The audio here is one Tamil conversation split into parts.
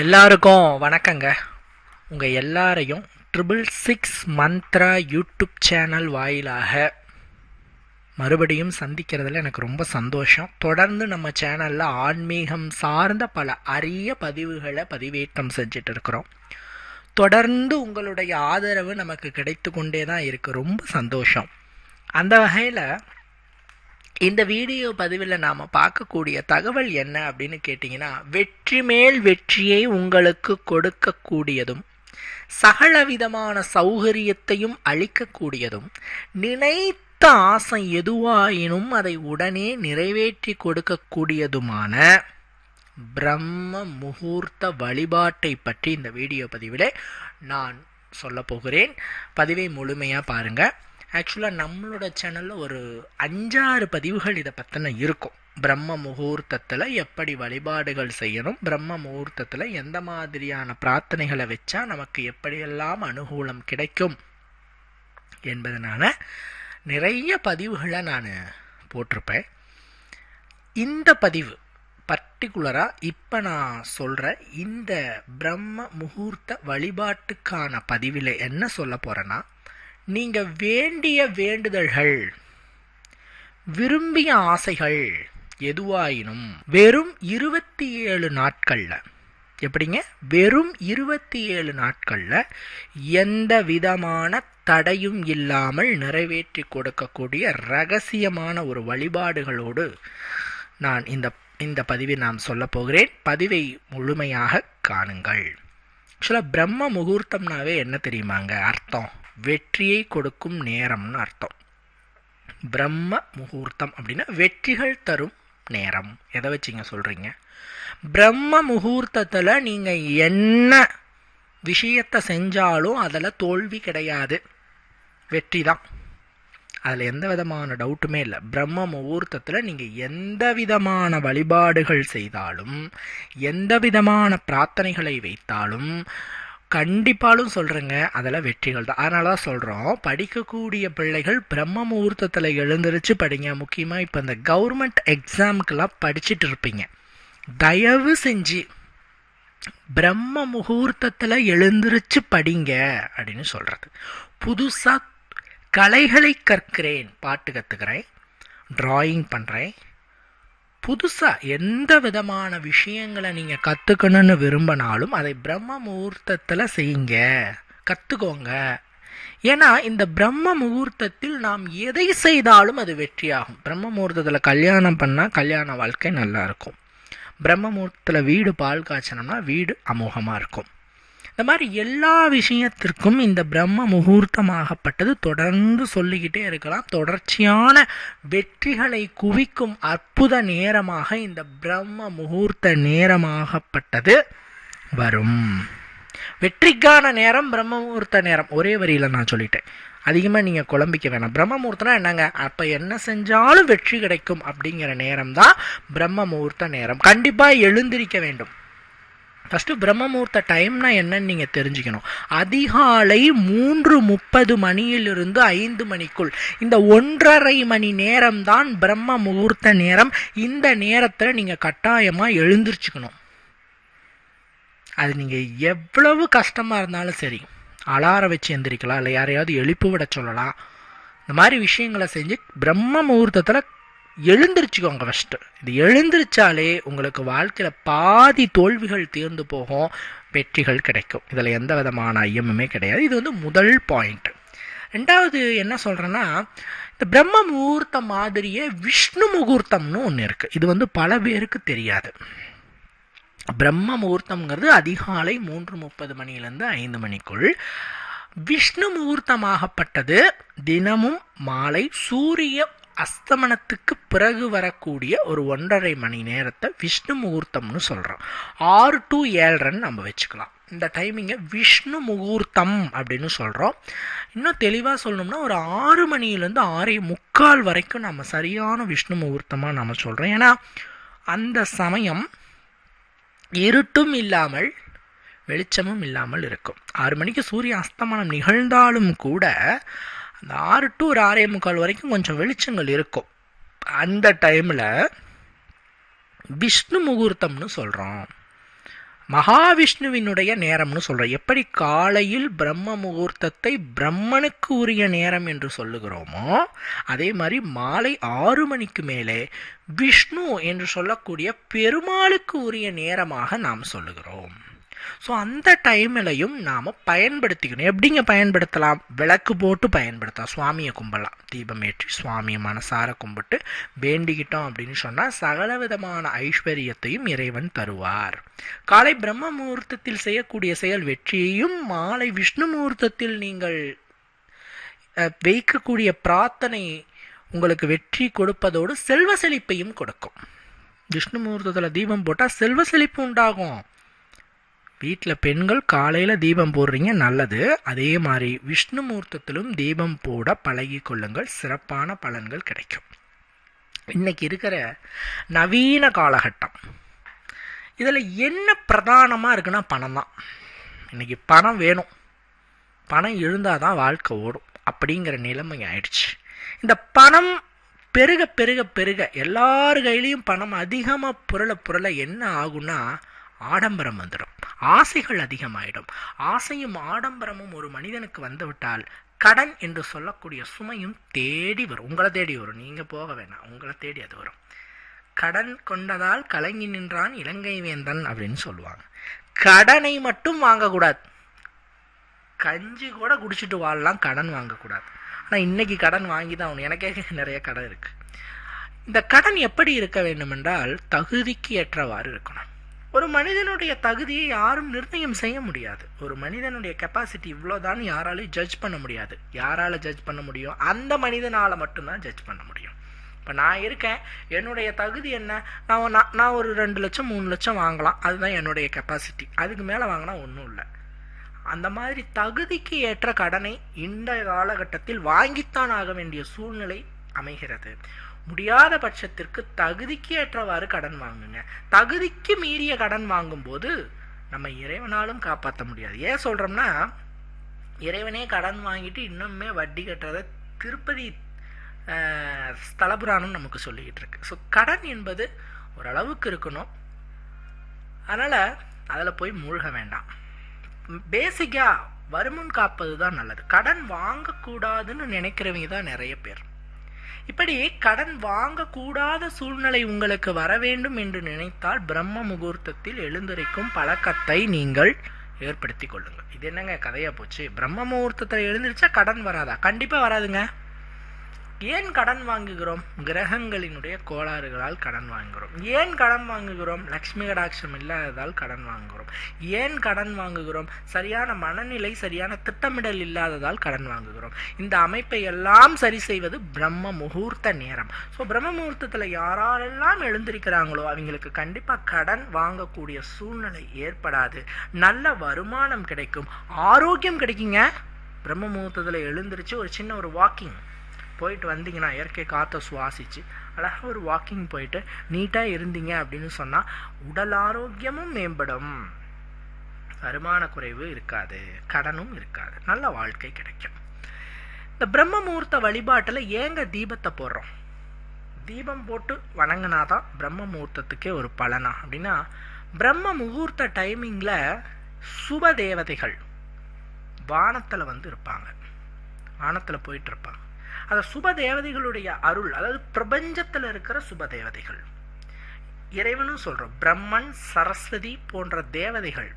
எல்லாருக்கும் வணக்கங்க. உங்கள் எல்லாரையும் triple six Mantra YouTube channel வாயிலாக மறுபடியும் சந்திக்கிறதுல எனக்கு ரொம்ப சந்தோஷம். தொடர்ந்து நம்ம சேனலில் ஆன்மீகம் சார்ந்த பல அரிய பதிவுகளை பதிவேற்றம் செஞ்சுட்டு இருக்கிறோம் தொடர்ந்து உங்களுடைய ஆதரவு நமக்கு கிடைத்து கொண்டே தான் இருக்குது ரொம்ப சந்தோஷம். அந்த வகையில் இந்த வீடியோ பதிவில் நாம் பார்க்கக்கூடிய தகவல் என்ன அப்படின்னு கேட்டிங்கன்னா வெற்றி மேல் வெற்றியை உங்களுக்கு கொடுக்கக்கூடியதும் சகலவிதமான சௌகரியத்தையும் அளிக்கக்கூடியதும் நினைத்த ஆசை எதுவாயினும் அதை உடனே நிறைவேற்றி கொடுக்கக்கூடியதுமான பிரம்ம முகூர்த்த வழிபாட்டை பற்றி இந்த வீடியோ பதிவில் நான் சொல்ல போகிறேன். பதிவை முழுமையாக பாருங்கள் ஆக்சுவலாக நம்மளோட சேனலில் ஒரு அஞ்சாறு பதிவுகள் இதை பற்றின இருக்கும். பிரம்ம முகூர்த்தத்தில் எப்படி வழிபாடுகள் செய்யணும் பிரம்ம முகூர்த்தத்தில் எந்த மாதிரியான பிரார்த்தனைகளை வச்சா நமக்கு எப்படியெல்லாம் அனுகூலம் கிடைக்கும் என்பதனால நிறைய பதிவுகளை நான் போட்டிருப்பேன். இந்த பதிவு பர்டிகுலராக இப்போ நான் சொல்கிற இந்த பிரம்ம முகூர்த்த வழிபாட்டுக்கான பதிவில் என்ன சொல்ல போகிறேன்னா நீங்கள் வேண்டிய வேண்டுதல்கள் விரும்பிய ஆசைகள் எதுவாயினும் வெறும் இருபத்தி ஏழு நாட்களில் எப்படிங்க? வெறும் இருபத்தி ஏழு நாட்களில் எந்த விதமான தடையும் இல்லாமல் நிறைவேற்றி கொடுக்கக்கூடிய ரகசியமான ஒரு வழிபாடுகளோடு நான் இந்த இந்த பதிவை நான் சொல்ல போகிறேன். பதிவை முழுமையாக காணுங்கள். ஆக்சுவலாக பிரம்ம முகூர்த்தம்னாவே என்ன தெரியுமாங்க? அர்த்தம். வெற்றியை கொடுக்கும் நேரம்னு அர்த்தம். பிரம்ம முகூர்த்தம் அப்படின்னா வெற்றிகள் தரும் நேரம். எதை வச்சுங்க சொல்கிறீங்க பிரம்ம முகூர்த்தத்தில் நீங்கள் என்ன விஷயத்தை செஞ்சாலும் அதில் தோல்வி கிடையாது. வெற்றி தான். அதில் எந்த விதமான டவுட்டுமே இல்லை. பிரம்ம முகூர்த்தத்தில் நீங்கள் எந்த விதமான வழிபாடுகள் செய்தாலும் எந்த விதமான பிரார்த்தனைகளை வைத்தாலும் கண்டிப்பாலும் சொல்கிறேங்க அதெல்லாம் வெற்றிகள் தான். அதனால தான் சொல்கிறோம் படிக்கக்கூடிய பிள்ளைகள் பிரம்ம முகூர்த்தத்தில் எழுந்திருச்சு படிங்க. முக்கியமாக இப்போ இந்த கவர்மெண்ட் எக்ஸாமுக்கெல்லாம் படிச்சுட்டு இருப்பீங்க. தயவு செஞ்சு பிரம்ம முகூர்த்தத்தில் எழுந்திருச்சு படிங்க அப்படின்னு சொல்கிறது புதுசாக கலைகளை கற்கிறேன். பாட்டு கற்றுக்கிறேன் ட்ராயிங் பண்ணுறேன் புதுசாக எந்த விதமான விஷயங்களை நீங்கள் கற்றுக்கணும்னு விரும்பினாலும் அதை பிரம்ம முகூர்த்தத்தில் செய்யுங்க. கற்றுக்கோங்க ஏன்னா இந்த பிரம்ம முகூர்த்தத்தில் நாம் எதை செய்தாலும் அது வெற்றியாகும். பிரம்ம முகூர்த்தத்தில் கல்யாணம் பண்ணால் கல்யாண வாழ்க்கை நல்லாயிருக்கும் பிரம்ம முகூர்த்தத்தில் வீடு பால் காய்ச்சனம்னா வீடு அமோகமாக இருக்கும். இந்த மாதிரி எல்லா விஷயத்திற்கும் இந்த பிரம்ம முகூர்த்தமாகப்பட்டது தொடர்ந்து சொல்லிக்கிட்டே இருக்கலாம். தொடர்ச்சியான வெற்றிகளை குவிக்கும் அற்புத நேரமாக இந்த பிரம்ம முகூர்த்த நேரமாகப்பட்டது வரும். வெற்றிக்கான நேரம் பிரம்ம முகூர்த்த நேரம். ஒரே வரியில் நான் சொல்லிட்டேன். அதிகமாக நீங்கள் குழம்பிக்க வேணாம். பிரம்ம முகூர்த்தம்னா என்னங்க? அப்போ என்ன செஞ்சாலும் வெற்றி கிடைக்கும் அப்படிங்கிற நேரம் தான் பிரம்ம முகூர்த்த நேரம். கண்டிப்பாக எழுந்திருக்க வேண்டும். ஃபஸ்ட்டு பிரம்மமுகூர்த்த டைம்னா என்னன்னு நீங்கள் தெரிஞ்சுக்கணும். அதிகாலை மூன்று முப்பது மணியிலிருந்து ஐந்து மணிக்குள். இந்த ஒன்றரை மணி நேரம் தான் பிரம்ம முகூர்த்த நேரம். இந்த நேரத்தில் நீங்கள் கட்டாயமாக எழுந்திரிச்சுக்கணும். அது நீங்கள் எவ்வளவு கஷ்டமாக இருந்தாலும் சரி அலாரம் வச்சு எந்திரிக்கலாம் இல்லை யாரையாவது எழுப்பு விட சொல்லலாம். இந்த மாதிரி விஷயங்களை செஞ்சு பிரம்ம முகூர்த்தத்தில் எழுந்திரிச்சுக்கோங்க ஃபஸ்ட்டு இது எழுந்திரிச்சாலே உங்களுக்கு வாழ்க்கையில் பாதி தோல்விகள் தீர்ந்து போகும் வெற்றிகள் கிடைக்கும். இதில் எந்த விதமான ஐயமுமே கிடையாது. இது வந்து முதல் பாயிண்ட் ரெண்டாவது என்ன சொல்கிறேன்னா இந்த பிரம்ம முகூர்த்தம் மாதிரியே விஷ்ணு முகூர்த்தம்னு ஒன்று இருக்குது இது வந்து பல பேருக்கு தெரியாது. பிரம்ம முகூர்த்தம்ங்கிறது அதிகாலை மூன்று முப்பது மணிலேருந்து ஐந்து மணிக்குள் விஷ்ணு முகூர்த்தமாகப்பட்டது. தினமும் மாலை சூரிய அஸ்தமனத்துக்கு பிறகு வரக்கூடிய ஒரு ஒன்றரை மணி நேரத்தை விஷ்ணு முகூர்த்தம்னு சொல்கிறோம் ஆறு டு ஏழரைன்னு நம்ம வச்சுக்கலாம். இந்த டைமிங்கை விஷ்ணு முகூர்த்தம் அப்படின்னு சொல்கிறோம் இன்னும் தெளிவாக சொல்லணும்னா ஒரு ஆறு மணிலேருந்து ஆறே முக்கால் வரைக்கும் நம்ம சரியான விஷ்ணு முகூர்த்தமாக நம்ம சொல்கிறோம் ஏன்னா அந்த சமயம் இருட்டும் இல்லாமல் வெளிச்சமும் இல்லாமல் இருக்கும். ஆறு மணிக்கு சூரிய அஸ்தமனம் நிகழ்ந்தாலும் கூட அந்த ஆறு டு ஒரு ஆறே முக்கால் வரைக்கும் கொஞ்சம் வெளிச்சங்கள் இருக்கும். அந்த டைமில் விஷ்ணு முகூர்த்தம்னு சொல்கிறோம் மகாவிஷ்ணுவினுடைய நேரம்னு சொல்கிறோம் எப்படி காலையில் பிரம்ம முகூர்த்தத்தை பிரம்மனுக்கு உரிய நேரம் என்று சொல்லுகிறோமோ அதே மாதிரி மாலை ஆறு மணிக்கு மேலே விஷ்ணு என்று சொல்லக்கூடிய பெருமாளுக்கு உரிய நேரமாக நாம் சொல்லுகிறோம். ஸோ அந்த டைம்லையும் நாம் பயன்படுத்திக்கணும். எப்படிங்க பயன்படுத்தலாம்? விளக்கு போட்டு பயன்படுத்தலாம். சுவாமியை கும்பலாம் தீபம் ஏற்றி சுவாமியை மனசார கும்பிட்டு வேண்டிக்கிட்டோம் அப்படின்னு சொன்னால் சகல விதமான ஐஸ்வர்யத்தையும் இறைவன் தருவார். காலை பிரம்ம முகூர்த்தத்தில் செய்யக்கூடிய செயல் வெற்றியையும் மாலை விஷ்ணு முகூர்த்தத்தில் நீங்கள் வைக்கக்கூடிய பிரார்த்தனை உங்களுக்கு வெற்றி கொடுப்பதோடு செல்வ செழிப்பையும் கொடுக்கும். விஷ்ணு முகூர்த்தத்தில் தீபம் போட்டால் செல்வ செழிப்பு உண்டாகும். வீட்டில் பெண்கள் காலையில் தீபம் போடுறீங்க நல்லது. அதே மாதிரி விஷ்ணு முகூர்த்தத்திலும் தீபம் போட பழகி கொள்ளுங்கள். சிறப்பான பலன்கள் கிடைக்கும். இன்னைக்கு இருக்கிற நவீன காலகட்டம். இதில் என்ன பிரதானமாக இருக்குன்னா பணம் தான். இன்றைக்கி பணம் வேணும். பணம் எழுந்தால் தான் வாழ்க்கை ஓடும். அப்படிங்கிற நிலைமை ஆயிடுச்சு. இந்த பணம் பெருக பெருக பெருக எல்லார் கையிலையும் பணம் அதிகமாக புரள புரள என்ன ஆகும்னா ஆடம்பரம் வந்துடும். ஆசைகள் அதிகமாயிடும். ஆசையும் ஆடம்பரமும் ஒரு மனிதனுக்கு வந்துவிட்டால் கடன் என்று சொல்லக்கூடிய சுமையும் தேடி வரும். உங்களை தேடி வரும். நீங்கள் போக வேணாம். உங்களை தேடி அது வரும். கடன் கொண்டதால் கலங்கி நின்றான் இலங்கை வேந்தன் அப்படின்னு சொல்லுவாங்க. கடனை மட்டும் வாங்கக்கூடாது. கஞ்சி கூட குடிச்சிட்டு வாழலாம் கடன் வாங்கக்கூடாது. ஆனால் இன்னைக்கு கடன் வாங்கி தான் ஆகணும். எனக்கே நிறைய கடன் இருக்குது இந்த கடன் எப்படி இருக்க வேண்டுமென்றால் தகுதிக்கு ஏற்றவாறு இருக்கணும். ஒரு மனிதனுடைய தகுதியை யாரும் நிர்ணயம் செய்ய முடியாது. ஒரு மனிதனுடைய கெப்பாசிட்டி இவ்வளோதான் யாராலையும் ஜட்ஜ் பண்ண முடியாது. யாரால ஜட்ஜ் பண்ண முடியும்? அந்த மனிதனால் மட்டும்தான் ஜட்ஜ் பண்ண முடியும். இப்போ நான் இருக்கேன். என்னுடைய தகுதி என்ன? நான் நான் நான் ஒரு ரெண்டு லட்சம் மூணு லட்சம் வாங்கலாம். அதுதான் என்னுடைய கெப்பாசிட்டி அதுக்கு மேலே வாங்கினா ஒன்றும் இல்லை. அந்த மாதிரி தகுதிக்கு ஏற்ற கடனை இந்த காலகட்டத்தில் வாங்கித்தான் ஆக வேண்டிய சூழ்நிலை அமைகிறது. முடியாத பட்சத்திற்கு தகுதிக்கு ஏற்றவாறு கடன் வாங்குங்க. தகுதிக்கு மீறிய கடன் வாங்கும்போது நம்ம இறைவனாலும் காப்பாற்ற முடியாது. ஏன் சொல்கிறோம்னா இறைவனே கடன் வாங்கிட்டு இன்னுமே வட்டி கட்டுறத திருப்பதி ஸ்தலபுராணம் நமக்கு சொல்லிக்கிட்டு இருக்கு. ஸோ கடன் என்பது ஓரளவுக்கு இருக்கணும். அதனால் அதில் போய் மூழ்க வேண்டாம். பேசிக்காக வருமுன் காப்பது தான் நல்லது. கடன் வாங்கக்கூடாதுன்னு நினைக்கிறவங்க தான் நிறைய பேர். இப்படி கடன் வாங்கக்கூடாத சூழ்நிலை உங்களுக்கு வர வேண்டும் என்று நினைத்தால் பிரம்ம முகூர்த்தத்தில் எழுந்திருக்கும் பழக்கத்தை நீங்கள் ஏற்படுத்தி கொள்ளுங்கள். இது என்னங்க கதையா போச்சு? பிரம்ம முகூர்த்தத்தில் எழுந்திருச்சா கடன் வராதா? கண்டிப்பாக வராதுங்க. ஏன் கடன் வாங்குகிறோம்? கிரகங்களினுடைய கோளாறுகளால் கடன் வாங்குகிறோம். ஏன் கடன் வாங்குகிறோம்? லக்ஷ்மி கடாட்சம் இல்லாததால் கடன் வாங்குகிறோம். ஏன் கடன் வாங்குகிறோம்? சரியான மனநிலை சரியான திட்டமிடல் இல்லாததால் கடன் வாங்குகிறோம். இந்த அமைப்பை எல்லாம் சரி செய்வது பிரம்ம முகூர்த்த நேரம். ஸோ பிரம்ம முகூர்த்தத்தில் யாரெல்லாம் எழுந்திருக்கிறாங்களோ அவங்களுக்கு கண்டிப்பாக கடன் வாங்கக்கூடிய சூழ்நிலை ஏற்படாது. நல்ல வருமானம் கிடைக்கும். ஆரோக்கியம் கிடைக்குங்க. பிரம்ம முகூர்த்தத்தில் எழுந்திருச்சு ஒரு சின்ன ஒரு வாக்கிங் போயிட்டு வந்தீங்கன்னா இயற்கை காற்றை சுவாசிச்சு அழகாக ஒரு வாக்கிங் போயிட்டு நீட்டாக இருந்தீங்க அப்படின்னு சொன்னால் உடல் ஆரோக்கியமும் மேம்படும். வருமான குறைவு இருக்காது கடனும் இருக்காது. நல்ல வாழ்க்கை கிடைக்கும். இந்த பிரம்ம முகூர்த்த வழிபாட்டில் ஏங்க தீபத்தை போடுறோம்? தீபம் போட்டு வணங்கினாதான் பிரம்ம முகூர்த்தத்துக்கே ஒரு பலனா? அப்படின்னா பிரம்ம முகூர்த்த டைமிங்கில் சுப தேவதைகள் வானத்தில் வந்து இருப்பாங்க. வானத்தில் போயிட்டு இருப்பாங்க. அந்த சுப தேவதைகளுடைய அருள் அதாவது பிரபஞ்சத்தில் இருக்கிற சுப தேவதைகள் இறைவனும் சொல்கிறோம் பிரம்மன் சரஸ்வதி போன்ற தேவதைகள்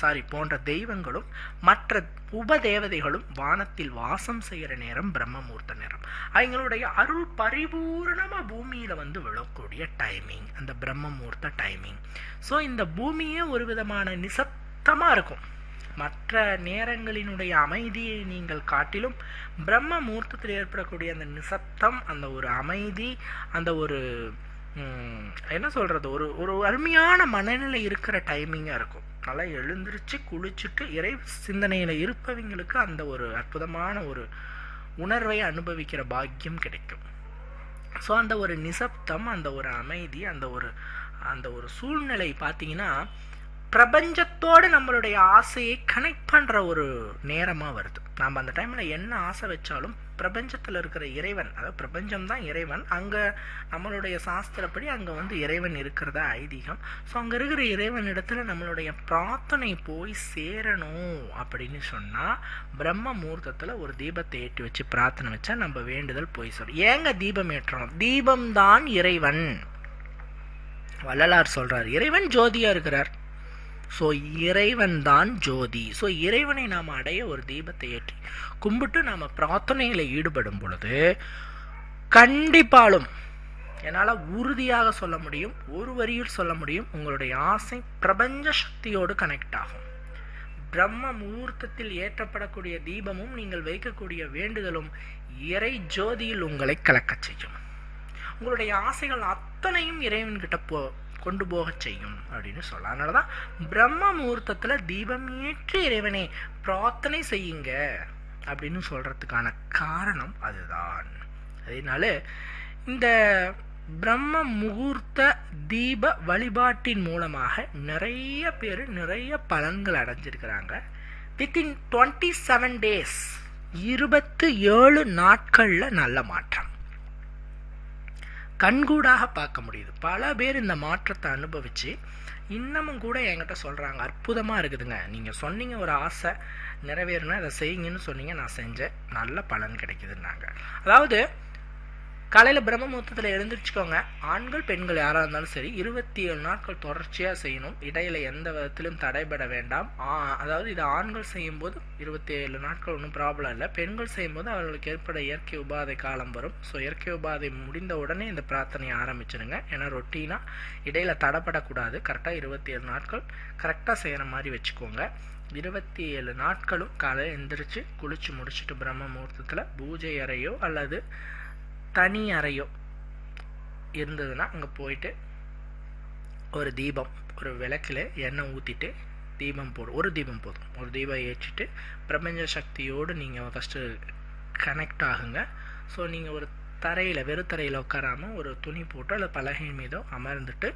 சாரி போன்ற தெய்வங்களும் மற்ற உப தேவதைகளும் வானத்தில் வாசம் செய்கிற நேரம் பிரம்மமூர்த்த நேரம். அவங்களுடைய அருள் பரிபூர்ணமாக பூமியில் வந்து விழக்கூடிய டைமிங் அந்த பிரம்மமூர்த்த டைமிங் ஸோ இந்த பூமியே ஒரு விதமான நிசப்தமாக இருக்கும். மற்ற நேரங்களினுடைய அமைதியை நீங்கள் காட்டிலும் பிரம்ம முகூர்த்தத்தில் ஏற்படக்கூடிய அந்த நிசப்தம் அந்த ஒரு அமைதி அந்த ஒரு என்ன சொல்கிறது ஒரு ஒரு அருமையான மனநிலை இருக்கிற டைமிங்காக இருக்கும். நல்லா எழுந்திருச்சு குளிச்சுட்டு இறை சிந்தனையில் இருப்பவங்களுக்கு அந்த ஒரு அற்புதமான ஒரு உணர்வை அனுபவிக்கிற பாக்கியம் கிடைக்கும். ஸோ அந்த ஒரு நிசப்தம் அந்த ஒரு அமைதி அந்த ஒரு அந்த ஒரு சூழ்நிலை பார்த்தீங்கன்னா பிரபஞ்சத்தோடு நம்மளுடைய ஆசையை கனெக்ட் பண்ணுற ஒரு நேரமாக வருது. நாம் அந்த டைமில் என்ன ஆசை வச்சாலும் பிரபஞ்சத்தில் இருக்கிற இறைவன் அதாவது பிரபஞ்சம் தான் இறைவன் அங்கே நம்மளுடைய சாஸ்திரப்படி அங்கே வந்து இறைவன் இருக்கிறதா ஐதீகம். ஸோ அங்கே இருக்கிற இறைவன் இடத்துல நம்மளுடைய பிரார்த்தனை போய் சேரணும் அப்படின்னு சொன்னால் பிரம்ம முகூர்த்தத்தில் ஒரு தீபத்தை ஏற்றி வச்சு பிரார்த்தனை வச்சா நம்ம வேண்டுதல் போய் சொல்லும் ஏங்க தீபம் ஏற்றணும்? தீபம் தான் இறைவன். வள்ளலார் சொல்கிறார் இறைவன் ஜோதியாக இருக்கிறார். ஸோ இறைவன் தான் ஜோதி. ஸோ இறைவனை நாம் அடைய ஒரு தீபத்தை ஏற்றி கும்பிட்டு நாம் பிரார்த்தனையில் ஈடுபடும் பொழுது கண்டிப்பாலும் என்னால் உறுதியாக சொல்ல முடியும் ஒரு வரியில் சொல்ல முடியும் உங்களுடைய ஆசை பிரபஞ்ச சக்தியோடு கனெக்ட் ஆகும். பிரம்ம முகூர்த்தத்தில் ஏற்றப்படக்கூடிய தீபமும் நீங்கள் வைக்கக்கூடிய வேண்டுதலும் இறை ஜோதியில் உங்களை கலக்கச் செய்யும். உங்களுடைய ஆசைகள் அத்தனையும் இறைவன்கிட்ட போ கொண்டு போக செய்யும் அப்படின்னு சொல்லலாம் அதனால தான் பிரம்ம முகூர்த்தத்தில் தீபம் ஏற்றி இறைவனை பிரார்த்தனை செய்யுங்க அப்படின்னு சொல்கிறதுக்கான காரணம் அதுதான். அதனால இந்த பிரம்ம முகூர்த்த தீப வழிபாட்டின் மூலமாக நிறைய பேர் நிறைய பலன்கள் அடைஞ்சிருக்கிறாங்க. வித்தின் டுவெண்ட்டி செவன் டேஸ் இருபத்து ஏழு நாட்களில் நல்ல மாற்றம். கண்கூடாக பார்க்க முடியுது. பல பேர் இந்த மாற்றத்தை அனுபவித்து இன்னமும் கூட என்கிட்ட சொல்கிறாங்க அற்புதமாக இருக்குதுங்க. நீங்கள் சொன்னீங்க ஒரு ஆசை நிறைவேறினா அதை செய்யுங்கன்னு சொன்னீங்க நான் செஞ்சேன். நல்ல பலன் கிடைக்குதுன்னாங்க. அதாவது காலையில் பிரம்ம முகூர்த்தத்தில் எழுந்திரிச்சுக்கோங்க. ஆண்கள் பெண்கள் யாராக இருந்தாலும் சரி இருபத்தி ஏழு நாட்கள் தொடர்ச்சியாக செய்யணும். இடையில எந்த விதத்திலும் தடைபட வேண்டாம். அதாவது இது ஆண்கள் செய்யும்போது இருபத்தி ஏழு நாட்கள் ஒன்றும் ப்ராப்ளம் இல்லை. பெண்கள் செய்யும்போது அவர்களுக்கு ஏற்பட இயற்கை உபாதை காலம் வரும். ஸோ இயற்கை உபாதை முடிந்த உடனே இந்த பிரார்த்தனையை ஆரம்பிச்சிடுங்க. ஏன்னா ரொட்டீனாக இடையில தடைப்படக்கூடாது. கரெக்டாக இருபத்தி ஏழு நாட்கள் கரெக்டாக செய்கிற மாதிரி வச்சுக்கோங்க. இருபத்தி ஏழு நாட்களும் காலையில் எந்திரிச்சு குளிச்சு முடிச்சுட்டு பிரம்ம முகூர்த்தத்தில் பூஜை அறையோ அல்லது தனி அறையோ இருந்ததுன்னா அங்கே போயிட்டு ஒரு தீபம் ஒரு விளக்கில் எண்ணெய் ஊற்றிட்டு தீபம் போடும் ஒரு தீபம் போதும். ஒரு தீபம் ஏற்றிட்டு பிரபஞ்ச சக்தியோடு நீங்கள் ஃபஸ்ட்டு கனெக்ட் ஆகுங்க. ஸோ நீங்கள் ஒரு தரையில் வெறுத்தரையில் உட்காராமல் ஒரு துணி போட்டு அல்லது பலகையின் மீதோ அமர்ந்துட்டு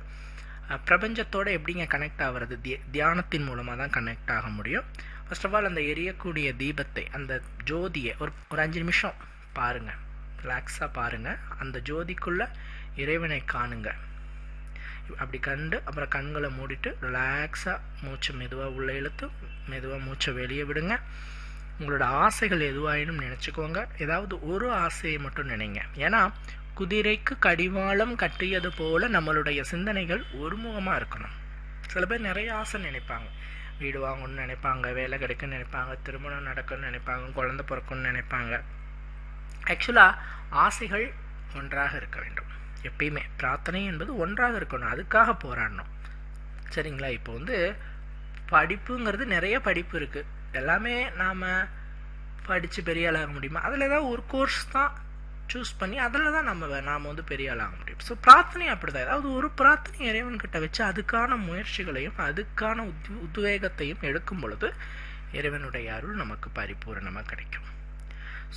பிரபஞ்சத்தோடு எப்படிங்க கனெக்ட் ஆகிறது? தியானத்தின் மூலமாக தான் கனெக்ட் ஆக முடியும். ஃபர்ஸ்ட் ஆஃப் ஆல் அந்த எரியக்கூடிய தீபத்தை அந்த ஜோதியை ஒரு ஒரு அஞ்சு நிமிஷம் பாருங்கள் ரிலாக்ஸாக பாருங்கள் அந்த ஜோதிக்குள்ளே இறைவனை காணுங்க. அப்படி கண்டு அப்புறம் கண்களை மூடிட்டு ரிலாக்ஸாக மூச்சை மெதுவாக உள்ளே இழுத்து மெதுவாக மூச்சை வெளியே விடுங்க. உங்களோட ஆசைகள் எதுவாயினும் நினச்சிக்கோங்க. ஏதாவது ஒரு ஆசையை மட்டும் நினைங்க. ஏன்னா குதிரைக்கு கடிவாளம் கட்டியது போல நம்மளுடைய சிந்தனைகள் ஒருமுகமாக இருக்கணும். சில பேர் நிறைய ஆசை நினைப்பாங்க. வீடு வாங்கணும்னு நினைப்பாங்க வேலை கிடைக்குன்னு நினைப்பாங்க திருமணம் நடக்கும்னு நினைப்பாங்க குழந்தை பிறக்கும்னு நினைப்பாங்க. ஆக்சுவலாக ஆசைகள் ஒன்றாக இருக்க வேண்டும். எப்பயுமே பிரார்த்தனை என்பது ஒன்றாக இருக்கணும். அதுக்காக போராடணும். சரிங்களா? இப்போ வந்து படிப்புங்கிறது நிறைய படிப்பு இருக்குது எல்லாமே நாம் படித்து பெரிய ஆளாக முடியுமா? அதில் ஏதாவது ஒரு கோர்ஸ் தான் சூஸ் பண்ணி அதில் தான் நம்ம நாம் வந்து பெரிய ஆளாக முடியும். ஸோ பிரார்த்தனை அப்படி தான் ஏதாவது ஒரு பிரார்த்தனை இறைவன்கிட்ட வச்சு அதுக்கான முயற்சிகளையும் அதுக்கான உத் உத்வேகத்தையும் எடுக்கும் பொழுது இறைவனுடைய அருள் நமக்கு பரிபூரணமாக கிடைக்கும்.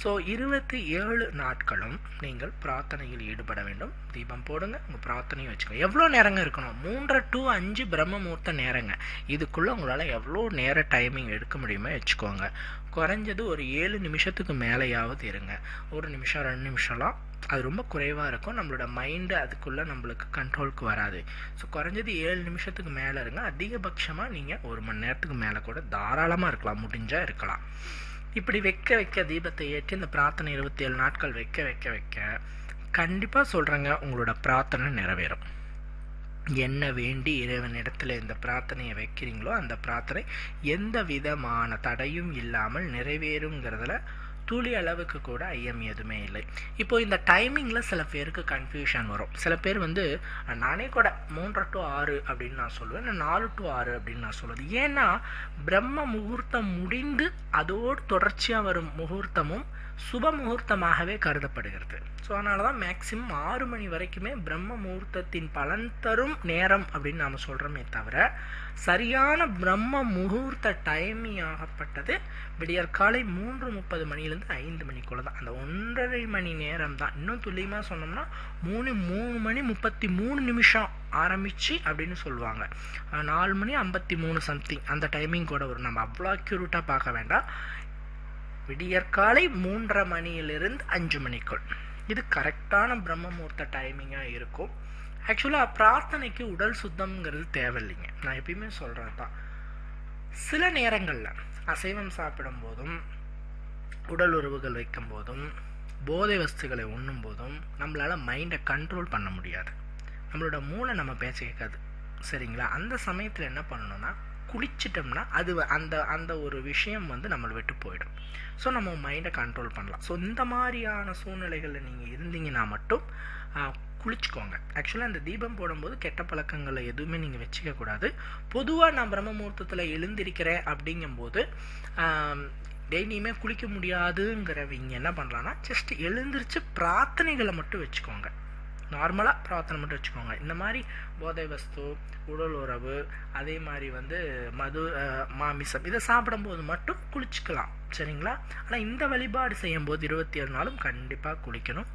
ஸோ இருபத்தி ஏழு நாட்களும் நீங்கள் பிரார்த்தனையில் ஈடுபட வேண்டும். தீபம் போடுங்க உங்கள் பிரார்த்தனையும் வச்சுக்கோங்க. எவ்வளோ நேரங்க இருக்கணும்? மூன்றரை டு அஞ்சு பிரம்ம முகூர்த்த நேரங்க. இதுக்குள்ளே உங்களால் எவ்வளோ நேர டைமிங் எடுக்க முடியுமோ வச்சுக்கோங்க. குறைஞ்சது ஒரு ஏழு நிமிஷத்துக்கு மேலேயாவது இருங்க. ஒரு நிமிஷம் ரெண்டு நிமிஷம்லாம் அது ரொம்ப குறைவாக இருக்கும். நம்மளோட மைண்டு அதுக்குள்ளே நம்மளுக்கு கண்ட்ரோலுக்கு வராது. ஸோ குறைஞ்சது ஏழு நிமிஷத்துக்கு மேலே இருங்க. அதிகபட்சமாக நீங்கள் ஒரு மணி நேரத்துக்கு மேலே கூட தாராளமாக இருக்கலாம். முடிஞ்சால் இருக்கலாம். இப்படி வைக்க வைக்க தீபத்தை ஏற்றி இந்த பிரார்த்தனை இருபத்தி ஏழு நாட்கள் வைக்க வைக்க வைக்க கண்டிப்பாக சொல்கிறேங்க உங்களோட பிரார்த்தனை நிறைவேறும். என்ன வேண்டி இறைவனிடத்தில் இந்த பிரார்த்தனையை வைக்கிறீங்களோ அந்த பிரார்த்தனை எந்த விதமான தடையும் இல்லாமல் நிறைவேறுங்கிறதுல துளி அளவுக்கு கூட ஐயம் எதுவுமே இல்லை. இப்போ இந்த டைமிங்கில் சில பேருக்கு கன்ஃபியூஷன் வரும். சில பேர் வந்து நானே கூட மூன்று டு ஆறு அப்படின்னு நான் சொல்லுவேன். நான் நாலு டு ஆறு அப்படின்னு நான் சொல்லுவது ஏன்னா பிரம்ம முகூர்த்தம் முடிந்து அதோடு தொடர்ச்சியாக வரும் முகூர்த்தமும் சுப முகூர்த்தமாகவே கருதப்படுகிறது. ஸோ அதனால தான் மேக்சிமம் ஆறு மணி வரைக்குமே பிரம்ம முகூர்த்தத்தின் பலன் தரும் நேரம் அப்படின்னு நாம் சொல்கிறோமே தவிர சரியான பிரம்ம முகூர்த்த டைமிங் ஆகப்பட்டது விடியற்காலை மூன்று முப்பது மணிலேருந்து ஐந்து மணிக்குள்ள தான் அந்த ஒன்றரை மணி நேரம் தான் இன்னும் துல்லியமாக சொன்னோம்னா மூணு மூணு மணி முப்பத்தி மூணு நிமிஷம் ஆரம்பித்து அப்படின்னு சொல்லுவாங்க. நாலு மணி ஐம்பத்தி மூணு சம்திங் அந்த டைமிங் கூட வரும். நம்ம அவ்வளோ அக்யூரேட்டாக பார்க்க வேண்டாம். விடியற்காலை மூன்றரை மணியிலிருந்து அஞ்சு மணிக்குள். இது கரெக்டான பிரம்மமூர்த்த டைமிங்காக இருக்கும். ஆக்சுவலாக பிரார்த்தனைக்கு உடல் சுத்தம்ங்கிறது தேவையில்லைங்க. நான் எப்பயுமே சொல்கிறது தான் சில நேரங்களில் அசைவம் சாப்பிடும் போதும் உடல் உறவுகள் வைக்கும் போதும் போதை வஸ்துகளை உண்ணும் போதும் நம்மளால் மைண்டை கண்ட்ரோல் பண்ண முடியாது. நம்மளோட மூளை நம்ம பேச கேட்காது சரிங்களா? அந்த சமயத்தில் என்ன பண்ணணும்னா குளிச்சிட்டோம்னா அது அந்த அந்த ஒரு விஷயம் வந்து நம்மளை விட்டு போயிடும். ஸோ நம்ம மைண்டை கண்ட்ரோல் பண்ணலாம். ஸோ இந்த மாதிரியான சூழ்நிலைகளில் நீங்கள் இருந்தீங்கன்னா மட்டும் குளிச்சுக்கோங்க. ஆக்சுவலாக அந்த தீபம் போடும்போது கெட்ட பழக்கங்களை எதுவுமே நீங்கள் வச்சுக்கக்கூடாது. பொதுவாக நான் பிரம்ம முகூர்த்தத்தில் எழுந்திருக்கிறேன் அப்படிங்கும்போது டெய்லியுமே குளிக்க முடியாதுங்கிறவங்க என்ன பண்ணலான்னா ஜஸ்ட் எழுந்திரிச்சு பிரார்த்தனைகளை மட்டும் வச்சுக்கோங்க. நார்மலாக பிரார்த்தனை மட்டும் வச்சுக்கோங்க. இந்த மாதிரி போதை வஸ்து உடல் உறவு அதே மாதிரி வந்து மது மாமிசம் இதை சாப்பிடும்போது மட்டும் குளிச்சுக்கலாம். சரிங்களா? ஆனால் இந்த வழிபாடு செய்யும்போது இருபத்தி ஏழு நாளும் கண்டிப்பாக குளிக்கணும்.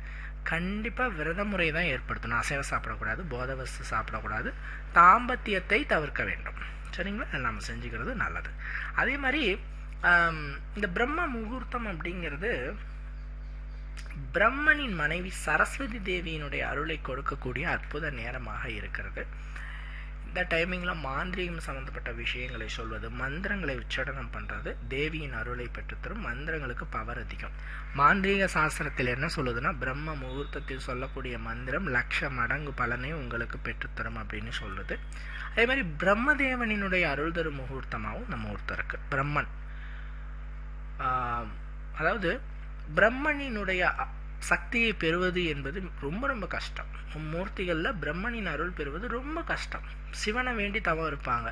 கண்டிப்பாக விரத முறை தான் ஏற்படுத்தணும். அசைவம் சாப்பிடக்கூடாது போதை வஸ்து சாப்பிடக்கூடாது தாம்பத்தியத்தை தவிர்க்க வேண்டும். சரிங்களா? நம்ம செஞ்சுக்கிறது நல்லது. அதே மாதிரி இந்த பிரம்ம முகூர்த்தம் அப்படிங்கிறது பிரம்மனின் மனைவி சரஸ்வதி தேவியினுடைய அருளை கொடுக்கக்கூடிய அற்புத நேரமாக இருக்கிறது. இந்த டைமிங்கில் மாந்திரீகம் சம்மந்தப்பட்ட விஷயங்களை சொல்வது மந்திரங்களை உச்சடனம் பண்ணுறது தேவியின் அருளை பெற்றுத்தரும் மந்திரங்களுக்கு பவர் அதிகம். மாந்திரீக சாஸ்திரத்தில் என்ன சொல்லுதுன்னா பிரம்ம முகூர்த்தத்தில் சொல்லக்கூடிய மந்திரம் லட்ச மடங்கு பலனை உங்களுக்கு பெற்றுத்தரும் அப்படின்னு சொல்லுது. அதே மாதிரி பிரம்மதேவனினுடைய அருள் தரும் முகூர்த்தமாகவும் நம்ம ஒருத்தருக்கு பிரம்மன். அதாவது பிரம்மனினுடைய சக்தியை பெறுவது என்பது ரொம்ப ரொம்ப கஷ்டம். மூர்த்திகளில் பிரம்மனின் அருள் பெறுவது ரொம்ப கஷ்டம். சிவனை வேண்டி தவம் இருப்பாங்க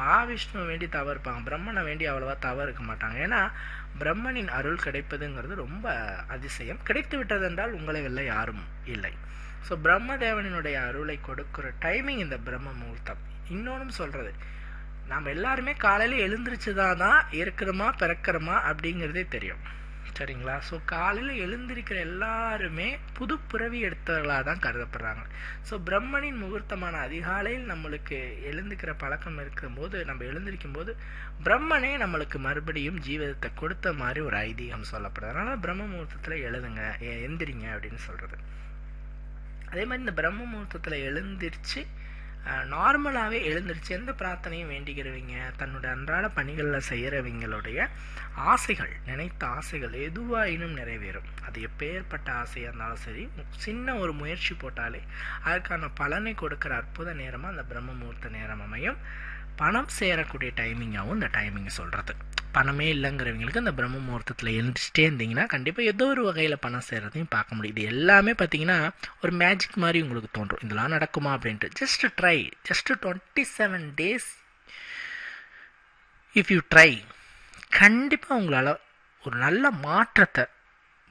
மகாவிஷ்ணுவை வேண்டி தவம் இருப்பாங்க பிரம்மனை வேண்டி அவ்வளோவா தவம் இருக்க மாட்டாங்க. ஏன்னா பிரம்மனின் அருள் கிடைப்பதுங்கிறது ரொம்ப அதிசயம். கிடைத்து விட்டது என்றால் உங்களை வெல்ல யாரும் இல்லை. ஸோ பிரம்மதேவனினுடைய அருளை கொடுக்குற டைமிங் இந்த பிரம்ம முகூர்த்தம். இன்னொன்றும் சொல்கிறது நம்ம எல்லாருமே காலையில் எழுந்திரிச்சதா தான் இருக்கிறோமா பிறக்கிறோமா அப்படிங்கிறதே தெரியும். சரிங்களா? ஸோ காலையில் எழுந்திருக்கிற எல்லாருமே புது பிறவி எடுத்தவர்களாக தான் கருதப்படுறாங்க. ஸோ பிரம்மனின் முகூர்த்தமான அதிகாலையில் நம்மளுக்கு எழுந்துக்கிற பழக்கம் இருக்கும்போது நம்ம எழுந்திருக்கும் போது பிரம்மனே நம்மளுக்கு மறுபடியும் ஜீவிதத்தை கொடுத்த மாதிரி ஒரு ஐதீகம் சொல்லப்படுது. அதனால் பிரம்ம முகூர்த்தத்தில் எழுதுங்க எ- எந்திரிங்க அப்படின்னு சொல்கிறது அதே மாதிரி இந்த பிரம்ம முகூர்த்தத்தில் எழுந்திரிச்சு நார்மலாகவே எழுந்திருச்சு எந்த பிரார்த்தனையும் வேண்டிக்கிறவங்க தன்னோட அன்றாட பணிகளில் செய்கிறவங்களுடைய ஆசைகள் நினைத்த ஆசைகள் எதுவாயினும் நிறைவேறும். அது எப்பேற்பட்ட ஆசையாக இருந்தாலும் சரி சின்ன ஒரு முயற்சி போட்டாலே அதுக்கான பலனை கொடுக்குற அற்புத நேரமாக அந்த பிரம்ம முகூர்த்த நேரம் அமையும். பணம் சேரக்கூடிய டைமிங்காகவும் இந்த டைமிங்கை சொல்கிறது பணமே இல்லைங்கிறவங்களுக்கு இந்த பிரம்ம முகூர்த்தத்தில் எழுந்திரிச்சிட்டே இருந்தீங்கன்னா கண்டிப்பாக ஏதோ ஒரு வகையில் பணம் செய்கிறதையும் பார்க்க முடியுது எல்லாமே பார்த்தீங்கன்னா ஒரு மேஜிக் மாதிரி உங்களுக்கு தோன்றும். இதெல்லாம் நடக்குமா அப்படின்ட்டு. Just try just twenty seven days if you try கண்டிப்பாக உங்களால் ஒரு நல்ல மாற்றத்தை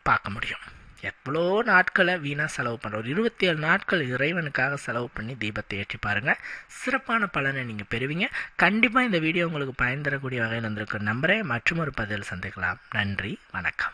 பார்க்க முடியும். எவ்வளோ நாட்களை வீணாக செலவு பண்ணுற ஒரு இருபத்தி ஏழு நாட்கள் இறைவனுக்காக செலவு பண்ணி தீபத்தை ஏற்றி பாருங்கள் சிறப்பான பலனை நீங்கள் பெறுவீங்க. கண்டிப்பாக இந்த வீடியோ உங்களுக்கு பயன் தரக்கூடிய வகையில் இருந்திருக்கும் நம்புகிறேன் மற்றும் ஒரு பதில் சந்திக்கலாம். நன்றி. வணக்கம்.